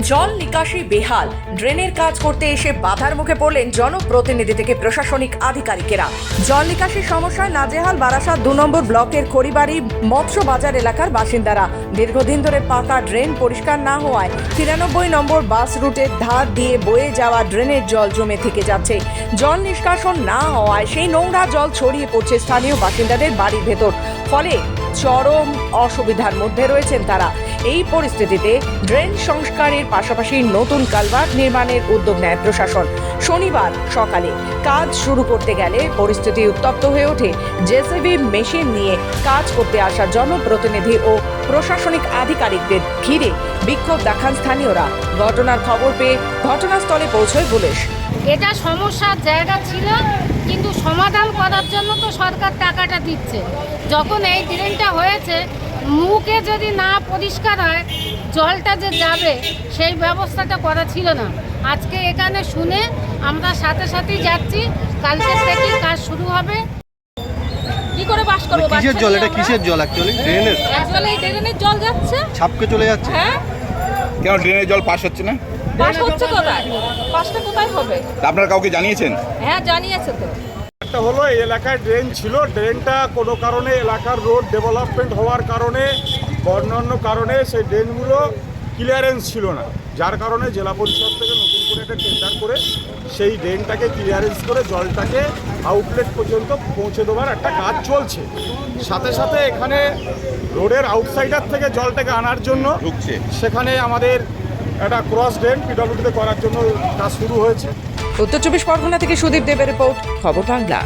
জল নিকাশি বেহাল। ড্রেনের কাজ করতে এসে বাধার মুখে পড়লেন জনপ্রতিনিধি থেকে প্রশাসনিক আধিকারিকেরা। জল নিকাশির সমস্যায় নাজেহাল বারাসাত দু নম্বর ব্লকের খড়িবাড়ি মৎস্য বাজার এলাকার বাসিন্দারা। দীর্ঘদিন ধরে পাকা ড্রেন পরিষ্কার না হওয়ায় তিরানব্বই নম্বর বাস রুটের ধার দিয়ে বয়ে যাওয়া ড্রেনের জল জমে থেকে যাচ্ছে। জল নিষ্কাশন না হওয়ায় সেই নোংরা জল ছড়িয়ে পড়ছে স্থানীয় বাসিন্দাদের বাড়ির ভেতর। ফলে চরম অসুবিধার মধ্যে রয়েছেন তারা। এই পরিস্থিতিতে ড্রেন সংস্কারের পাশাপাশি নতুন কালভার্ট নির্মাণের উদ্যোগ নেয় প্রশাসন। শনিবার সকালে কাজ শুরু করতে গেলে পরিস্থিতি উত্তপ্ত হয়ে ওঠে। জেসিবি মেশিন নিয়ে কাজ করতে আসা জনপ্রতিনিধি ও প্রশাসনিক আধিকারিকদের ঘিরে বিক্ষোভ দেখান স্থানীয়রা। ঘটনার খবর পেয়ে ঘটনাস্থলে পৌঁছয় পুলিশ। এটা সমস্যার জায়গা ছিল, কিন্তু সমাধান করার জন্য তো সরকার টাকাটা দিচ্ছে। যখন এই ড্রেনটা হয়েছে মুখে যদি না পরিষ্কার হয় জলটা যে যাবে সেই ব্যবস্থাটা করা ছিল না। আজকে এখানে শুনে আমরা সাথে সাথেই যাচ্ছি। কালকে থেকেই কাজ শুরু হবে। কি করে বাস করব? কিসের জল? এটা কিসের জল অ্যাকচুয়ালি ড্রেনের? অ্যাকচুয়ালি এই ড্রেনের জল যাচ্ছে। ছাপকে চলে যাচ্ছে? হ্যাঁ। কেন ড্রেনের জল পাস হচ্ছে না? বাস হচ্ছে কোথায়? পাসটা কোথায় হবে? আপনারা কাউকে জানিয়েছেন? হ্যাঁ জানিয়েছে তো। একটা হলো এই এলাকায় ড্রেন ছিল। ড্রেনটা কোনো কারণে এলাকার রোড ডেভেলপমেন্ট হওয়ার কারণে অন্যান্য কারণে সেই ড্রেনগুলো ক্লিয়ারেন্স ছিল না। যার কারণে জেলা পরিষদ থেকে নতুন করে একটা টেন্ডার করে সেই ড্রেনটাকে ক্লিয়ারেন্স করে জলটাকে আউটলেট পর্যন্ত পৌঁছে দেওয়ার একটা কাজ চলছে। সাথে সাথে এখানে রোডের আউটসাইডার থেকে জলটাকে আনার জন্য ঢুকছে। সেখানে আমাদের একটা ক্রস ড্রেন পিডব্লিউডিতে করার জন্য কাজ শুরু হয়েছে। উত্তর চব্বিশ পরগনা থেকে সুদীপ দেবের রিপোর্ট খবর বাংলা।